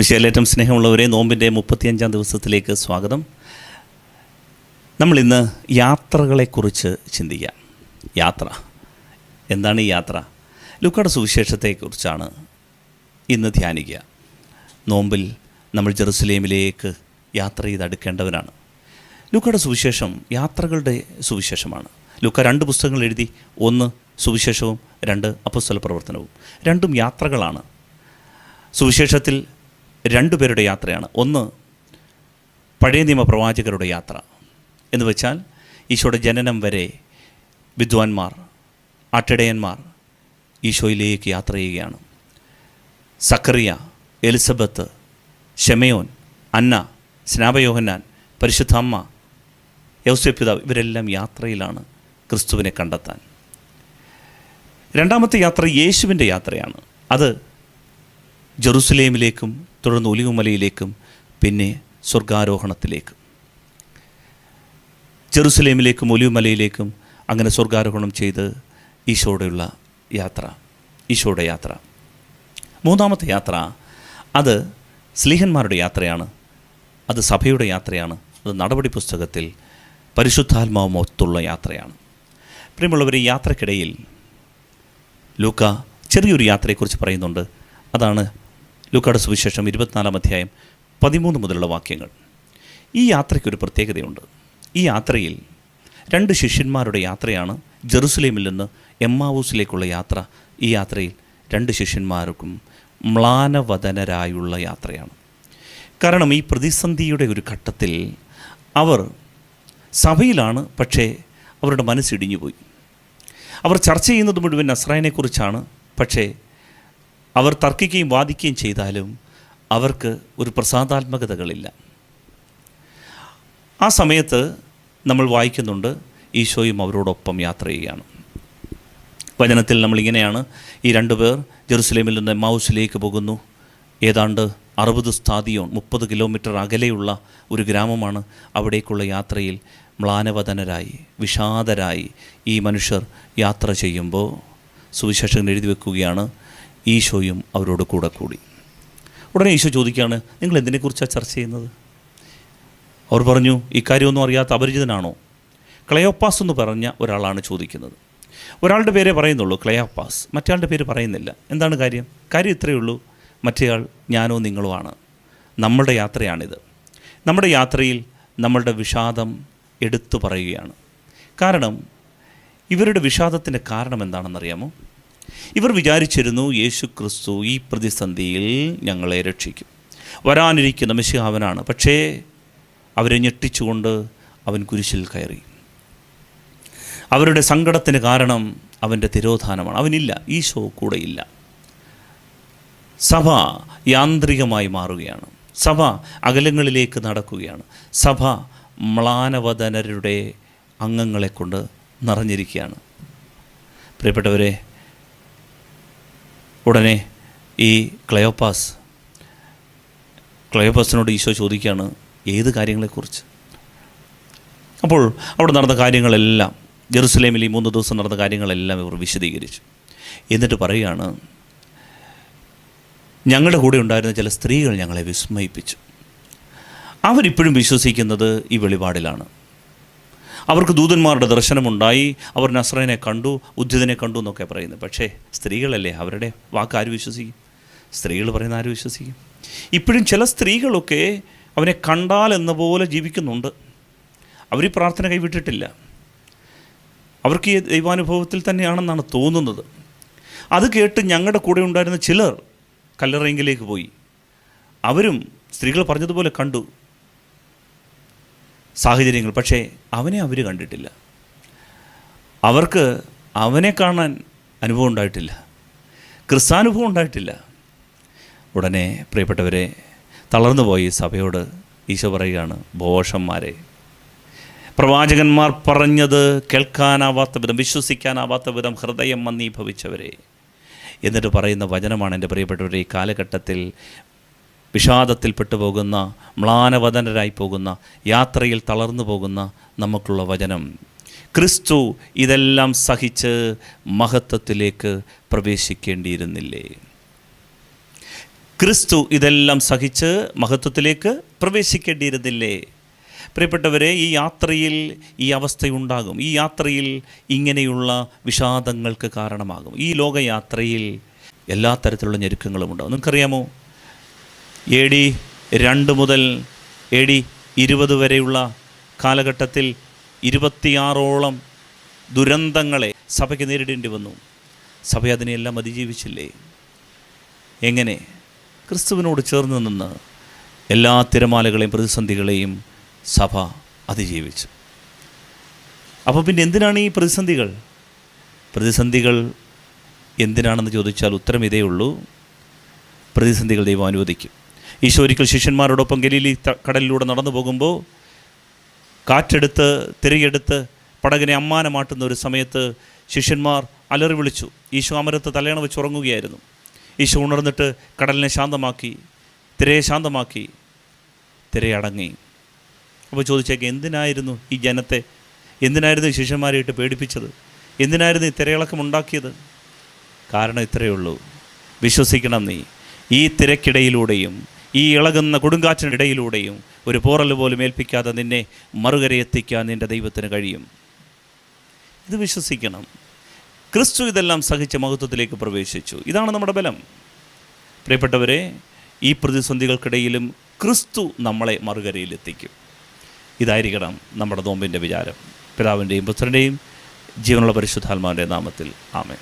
വിശേലേറ്റം സ്നേഹമുള്ളവരെ നോമ്പിന്റെ മുപ്പത്തിയഞ്ചാം ദിവസത്തിലേക്ക് സ്വാഗതം. നമ്മളിന്ന് യാത്രകളെക്കുറിച്ച് ചിന്തിക്കാം. യാത്ര. എന്താണ് ഈ യാത്ര? ലുക്കയുടെ സുവിശേഷത്തെക്കുറിച്ചാണ് ഇന്ന് ധ്യാനിക്കുക. നോമ്പിൽ നമ്മൾ ജെറുസലേമിലേക്ക് യാത്ര ചെയ്ത് അടുക്കേണ്ടവരാണ്. സുവിശേഷം യാത്രകളുടെ സുവിശേഷമാണ്. ലുക്ക രണ്ട് പുസ്തകങ്ങൾ എഴുതി ഒന്ന് സുവിശേഷവും രണ്ട് അപ്പസ്തല പ്രവർത്തനവും. രണ്ടും യാത്രകളാണ്. സുവിശേഷത്തിൽ രണ്ടുപേരുടെ യാത്രയാണ്. ഒന്ന് പഴയ നിയമ പ്രവാചകരുടെ യാത്ര എന്ന് വെച്ചാൽ ഈശോയുടെ ജനനം വരെ വിദ്വാൻമാർ ആട്ടിടയന്മാർ ഈശോയിലേക്ക് യാത്ര ചെയ്യുകയാണ്. സക്കറിയ എലിസബത്ത് ഷെമയോൻ അന്ന സ്നാപയോഹന്നാൻ പരിശുദ്ധ അമ്മ യൗസ്യപിതാവ് ഇവരെല്ലാം യാത്രയിലാണ് ക്രിസ്തുവിനെ കണ്ടെത്താൻ. രണ്ടാമത്തെ യാത്ര യേശുവിന്റെ യാത്രയാണ്. അത് ജെറുസലേമിലേക്കും തുടർന്ന് ഒലിവുമലയിലേക്കും പിന്നെ സ്വർഗാരോഹണത്തിലേക്കും. ജെറുസലേമിലേക്കും ഒലിവുമലയിലേക്കും അങ്ങനെ സ്വർഗാരോഹണം ചെയ്ത് ഈശോടെയുള്ള യാത്ര ഈശോയുടെ യാത്ര. മൂന്നാമത്തെ യാത്ര അത് സ്ലീഹന്മാരുടെ യാത്രയാണ്. അത് സഭയുടെ യാത്രയാണ്. അത് നടപടി പുസ്തകത്തിൽ പരിശുദ്ധാത്മാവുമൊത്തുള്ള യാത്രയാണ്. പ്രിയമുള്ളവർ ഈ യാത്രക്കിടയിൽ ലൂക്ക ചെറിയൊരു യാത്രയെക്കുറിച്ച് പറയുന്നുണ്ട്. അതാണ് ലൂക്കയുടെ സുവിശേഷം ഇരുപത്തിനാലാം അധ്യായം പതിമൂന്ന് മുതലുള്ള വാക്യങ്ങൾ. ഈ യാത്രയ്ക്കൊരു പ്രത്യേകതയുണ്ട്. ഈ യാത്രയിൽ രണ്ട് ശിഷ്യന്മാരുടെ യാത്രയാണ് ജെറുസലേമിൽ നിന്ന് എമ്മാവൂസിലേക്കുള്ള യാത്ര. ഈ യാത്രയിൽ രണ്ട് ശിഷ്യന്മാർക്കും മ്ലാനവദനരായുള്ള യാത്രയാണ്. കാരണം ഈ പ്രതിസന്ധിയുടെ ഒരു ഘട്ടത്തിൽ അവർ സഭയിലാണ് പക്ഷേ അവരുടെ മനസ്സിടിഞ്ഞുപോയി. അവർ ചർച്ച ചെയ്യുന്നത് മുഴുവൻ നസ്രായനെക്കുറിച്ചാണ് പക്ഷേ അവർ തർക്കിക്കുകയും വാദിക്കുകയും ചെയ്താലും അവർക്ക് ഒരു പ്രസാദാത്മകതകളില്ല. ആ സമയത്ത് നമ്മൾ വായിക്കുന്നുണ്ട് ഈശോയും അവരോടൊപ്പം യാത്ര ചെയ്യുകയാണ്. വചനത്തിൽ നമ്മളിങ്ങനെയാണ് ഈ രണ്ടു പേർ ജെറുസലേമിൽ നിന്ന് മൗസിലേക്ക് പോകുന്നു. ഏതാണ്ട് അറുപത് സ്ഥാതിയോ മുപ്പത് കിലോമീറ്റർ അകലെയുള്ള ഒരു ഗ്രാമമാണ് അവിടേക്കുള്ള യാത്രയിൽ മ്ലാനവദനരായി വിഷാദരായി ഈ മനുഷ്യർ യാത്ര ചെയ്യുമ്പോൾ സുവിശേഷകൻ എഴുതി വെക്കുകയാണ്. ഈശോയും അവരോട് കൂടെ കൂടി. ഉടനെ ഈശോ ചോദിക്കുകയാണ് നിങ്ങൾ എന്തിനെക്കുറിച്ചാണ് ചർച്ച ചെയ്യുന്നത്? അവർ പറഞ്ഞു ഇക്കാര്യമൊന്നും അറിയാത്ത അപരിചിതനാണോ? ക്ലയോപ്പാസ് എന്ന് പറഞ്ഞ ഒരാളാണ് ചോദിക്കുന്നത്. ഒരാളുടെ പേരെ പറയുന്നുള്ളൂ ക്ലയോപ്പാസ്. മറ്റയാളുടെ പേര് പറയുന്നില്ല. എന്താണ് കാര്യം? കാര്യം ഇത്രയേ ഉള്ളൂ. മറ്റേയാൾ ഞാനോ നിങ്ങളോ ആണ്. നമ്മളുടെ യാത്രയാണിത്. നമ്മുടെ യാത്രയിൽ നമ്മളുടെ വിഷാദം എടുത്തു പറയുകയാണ്. കാരണം ഇവരുടെ വിഷാദത്തിന്റെ കാരണം എന്താണെന്നറിയാമോ? ഇവർ വിചാരിച്ചിരുന്നു യേശു ക്രിസ്തു ഈ പ്രതിസന്ധിയിൽ ഞങ്ങളെ രക്ഷിക്കും. വരാനിരിക്കുന്ന മിശിഹാവനാണ്. പക്ഷേ അവരെ ഞെട്ടിച്ചുകൊണ്ട് അവൻ കുരിശിൽ കയറി. അവരുടെ സങ്കടത്തിന് കാരണം അവന്റെ തിരോധാനമാണ്. അവനില്ല ഈശോ കൂടെയില്ല. സഭ യാന്ത്രികമായി മാറുകയാണ്. സഭ അകലങ്ങളിലേക്ക് നടക്കുകയാണ്. സഭ മ്ലാനവദനരുടെ അംഗങ്ങളെ കൊണ്ട് നിറഞ്ഞിരിക്കുകയാണ്. പ്രിയപ്പെട്ടവരെ ഉടനെ ഈ ക്ലയോപ്പാസ് ക്ലയോപ്പാസിനോട് ഈശോ ചോദിക്കുകയാണ് ഏത് കാര്യങ്ങളെക്കുറിച്ച്? അപ്പോൾ അവിടെ നടന്ന കാര്യങ്ങളെല്ലാം ജെറുസലേമിൽ ഈ മൂന്ന് ദിവസം നടന്ന കാര്യങ്ങളെല്ലാം ഇവർ വിശദീകരിച്ചു. എന്നിട്ട് പറയുകയാണ് ഞങ്ങളുടെ കൂടെ ഉണ്ടായിരുന്ന ചില സ്ത്രീകൾ ഞങ്ങളെ വിസ്മയിപ്പിച്ചു. അവരിപ്പോഴും വിശ്വസിക്കുന്നത് ഈ വെളിപാടിലാണ്. അവർക്ക് ദൂതന്മാരുടെ ദർശനമുണ്ടായി. അവർ നസ്രനെ കണ്ടു ഉദ്ധിതനെ കണ്ടു എന്നൊക്കെ പറയുന്നത് പക്ഷേ സ്ത്രീകളല്ലേ അവരുടെ വാക്ക് ആര് വിശ്വസിക്കും? സ്ത്രീകൾ പറയുന്ന ആര് വിശ്വസിക്കും? ഇപ്പോഴും ചില സ്ത്രീകളൊക്കെ അവനെ കണ്ടാൽ എന്ന പോലെ ജീവിക്കുന്നുണ്ട്. അവർ ഈ പ്രാർത്ഥന കൈവിട്ടിട്ടില്ല. അവർക്ക് ഈ ദൈവാനുഭവത്തിൽ തന്നെയാണെന്നാണ് തോന്നുന്നത്. അത് കേട്ട് ഞങ്ങളുടെ കൂടെ ഉണ്ടായിരുന്ന ചിലർ കല്ലറയെങ്കിലേക്ക് പോയി. അവരും സ്ത്രീകൾ പറഞ്ഞതുപോലെ കണ്ടു. സാഹചര്യങ്ങൾ. പക്ഷേ അവനെ അവർ കണ്ടിട്ടില്ല. അവർക്ക് അവനെ കാണാൻ അനുഭവം ഉണ്ടായിട്ടില്ല. ക്രിസ്താനുഭവം ഉണ്ടായിട്ടില്ല. ഉടനെ പ്രിയപ്പെട്ടവരെ തളർന്നു പോയി സഭയോട് ഈശോ പറയുകയാണ് ബോഷന്മാരെ പ്രവാചകന്മാർ പറഞ്ഞത് കേൾക്കാനാവാത്ത വിധം വിശ്വസിക്കാനാവാത്ത വിധം ഹൃദയം മന്ദീഭവിച്ചവരെ. എന്നിട്ട് പറയുന്ന വചനമാണ് എന്റെ പ്രിയപ്പെട്ടവരെ ഈ കാലഘട്ടത്തിൽ വിഷാദത്തിൽപ്പെട്ടു പോകുന്ന മ്ലാനവദനരായി പോകുന്ന യാത്രയിൽ തളർന്നു പോകുന്ന നമുക്കുള്ള വചനം. ക്രിസ്തു ഇതെല്ലാം സഹിച്ച് മഹത്വത്തിലേക്ക് പ്രവേശിക്കേണ്ടിയിരുന്നില്ലേ? ക്രിസ്തു ഇതെല്ലാം സഹിച്ച് മഹത്വത്തിലേക്ക് പ്രവേശിക്കേണ്ടിയിരുന്നില്ലേ? പ്രിയപ്പെട്ടവരെ ഈ യാത്രയിൽ ഈ അവസ്ഥയുണ്ടാകും. ഈ യാത്രയിൽ ഇങ്ങനെയുള്ള വിഷാദങ്ങൾക്ക് കാരണമാകും. ഈ ലോകയാത്രയിൽ എല്ലാ തരത്തിലുള്ള ഞെരുക്കങ്ങളും ഉണ്ടാകും നിങ്ങൾക്കറിയാമോ? എ ഡി രണ്ട് മുതൽ എ ഡി ഇരുപത് വരെയുള്ള കാലഘട്ടത്തിൽ ഇരുപത്തിയാറോളം ദുരന്തങ്ങളെ സഭയ്ക്ക് നേരിടേണ്ടി വന്നു. സഭ അതിനെയെല്ലാം അതിജീവിച്ചില്ലേ? എങ്ങനെ? ക്രിസ്തുവിനോട് ചേർന്ന് നിന്ന് എല്ലാ തിരമാലകളെയും പ്രതിസന്ധികളെയും സഭ അതിജീവിച്ചു. അപ്പോൾ പിന്നെ എന്തിനാണ് ഈ പ്രതിസന്ധികൾ? പ്രതിസന്ധികൾ എന്തിനാണെന്ന് ചോദിച്ചാൽ ഉത്തരം ഇതേ ഉള്ളൂ പ്രതിസന്ധികൾ ദൈവം അനുവദിക്കും. ഈശോ ഒരിക്കൽ ശിഷ്യന്മാരോടൊപ്പം ഗലീലി കടലിലൂടെ നടന്നു പോകുമ്പോൾ കാറ്റെടുത്ത് തിരയെടുത്ത് പടകിനെ അമ്മാനമാട്ടുന്ന ഒരു സമയത്ത് ശിഷ്യന്മാർ അലറി വിളിച്ചു. ഈശോ അമരത്ത് തലയണ വെച്ച് ഉറങ്ങുകയായിരുന്നു. ഈശോ ഉണർന്നിട്ട് കടലിനെ ശാന്തമാക്കി തിരയെ ശാന്തമാക്കി തിരയടങ്ങി അപ്പോൾ ചോദിച്ചേക്ക് എന്തിനായിരുന്നു ഈ ജനത്തെ എന്തിനായിരുന്നു ഈ ശിഷ്യന്മാരെ ഇട്ട് പേടിപ്പിച്ചത്? എന്തിനായിരുന്നു ഈ തിരയിളക്കം ഉണ്ടാക്കിയത്? കാരണം ഇത്രയേ ഉള്ളൂ. വിശ്വസിക്കണം നീ. ഈ തിരക്കിടയിലൂടെയും ഈ ഇളകുന്ന കൊടുങ്കാറ്റിനിടയിലൂടെയും ഒരു പോറൽ പോലും ഏൽപ്പിക്കാതെ നിന്നെ മറുകരയെത്തിക്കാൻ നിന്റെ ദൈവത്തിന് കഴിയും. ഇത് വിശ്വസിക്കണം. ക്രിസ്തു ഇതെല്ലാം സഹിച്ച മഹത്വത്തിലേക്ക് പ്രവേശിച്ചു. ഇതാണ് നമ്മുടെ ബലം. പ്രിയപ്പെട്ടവരെ ഈ പ്രതിസന്ധികൾക്കിടയിലും ക്രിസ്തു നമ്മളെ മറുകരയിലെത്തിക്കും ഇതായിരിക്കണം നമ്മുടെ നോമ്പിന്റെ വിചാരം. പിതാവിന്റെയും പുത്രന്റെയും ജീവനുള്ള പരിശുദ്ധാത്മാവിന്റെ നാമത്തിൽ. ആമേ